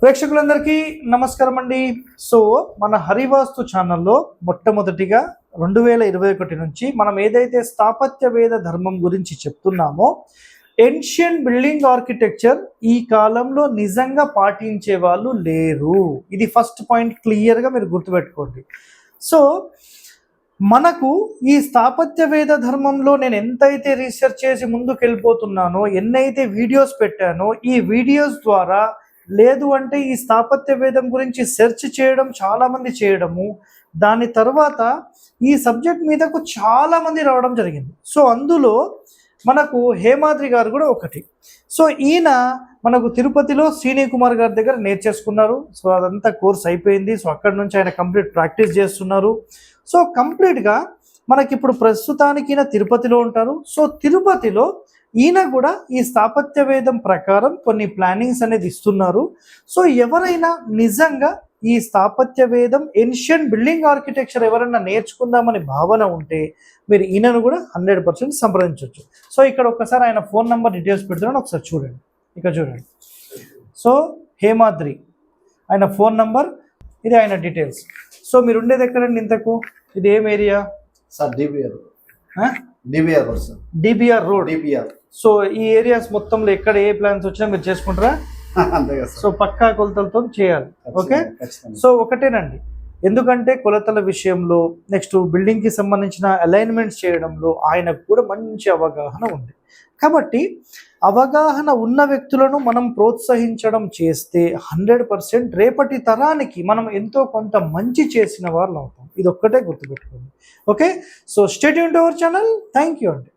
ప్రేక్షకులందరికీ నమస్కారం అండి. సో మన హరివాస్తు ఛానల్లో మొట్టమొదటిగా రెండు వేల ఇరవై ఒకటి నుంచి మనం ఏదైతే స్థాపత్య వేద ధర్మం గురించి చెప్తున్నామో ఎన్షియంట్ బిల్డింగ్ ఆర్కిటెక్చర్ ఈ కాలంలో నిజంగా పాటించే వాళ్ళు లేరు. ఇది ఫస్ట్ పాయింట్ క్లియర్గా మీరు గుర్తుపెట్టుకోండి. సో మనకు ఈ స్థాపత్య వేద ధర్మంలో నేను ఎంతైతే రీసెర్చ్ చేసి ముందుకు వెళ్ళిపోతున్నానో ఎన్నైతే వీడియోస్ పెట్టానో ఈ వీడియోస్ ద్వారా లేదు అంటే ఈ స్థాపత్య వేదం గురించి సెర్చ్ చేయడం చాలామంది చేయడము. దాని తర్వాత ఈ సబ్జెక్ట్ మీదకు చాలామంది రావడం జరిగింది. సో అందులో మనకు హేమాద్రి గారు కూడా ఒకటి. సో ఈయన మనకు తిరుపతిలో శ్రీని కుమార్ గారి దగ్గర నేర్చేసుకున్నారు. సో అదంతా కోర్స్ అయిపోయింది. సో అక్కడ నుంచి ఆయన కంప్లీట్ ప్రాక్టీస్ చేస్తున్నారు. సో కంప్లీట్గా మనకి ఇప్పుడు ప్రస్తుతానికి ఈయన తిరుపతిలో ఉంటారు. సో తిరుపతిలో ఈయన కూడా ఈ స్థాపత్య వేదం ప్రకారం కొన్ని ప్లానింగ్స్ అనేది ఇస్తున్నారు. సో ఎవరైనా నిజంగా ఈ స్థాపత్య వేదం ఏన్షియన్ బిల్డింగ్ ఆర్కిటెక్చర్ ఎవరైనా నేర్చుకుందామని భావన ఉంటే మీరు ఈయనను కూడా హండ్రెడ్ పర్సెంట్ సంప్రదించవచ్చు. సో ఇక్కడ ఒక్కసారి ఆయన ఫోన్ నెంబర్ డీటెయిల్స్ పెడుతున్నాను ఒకసారి చూడండి. ఇక్కడ చూడండి. సో హేమాద్రి ఆయన ఫోన్ నంబర్ ఇది ఆయన డీటెయిల్స్. సో మీరు ఉండేది ఎక్కడండి ఇంతకు? ఇది ఏం area? Sir DBR DBR road sir DBR road DBR so ఈ ఏరియాస్ మొత్తంలో ఎక్కడ ఏ ప్లాన్స్ వచ్చినా మీరు చేసుకుంటారా? సో పక్కా కొలతలతో చేయాలి. ఓకే. సో ఒకటేనండి. ఎందుకంటే కొలతల విషయంలో నెక్స్ట్ బిల్డింగ్కి సంబంధించిన అలైన్మెంట్స్ చేయడంలో ఆయనకు కూడా మంచి అవగాహన ఉంది. కాబట్టి అవగాహన ఉన్న వ్యక్తులను మనం ప్రోత్సహించడం చేస్తే హండ్రెడ్ పర్సెంట్ రేపటి తరానికి మనం ఎంతో కొంత మంచి చేసిన వాళ్ళు అవుతాం. ఇది ఒక్కటే గుర్తుపెట్టుకోండి. ఓకే? సో స్టేట్ యూన్ అవర్ ఛానల్ థ్యాంక్ యూ అండి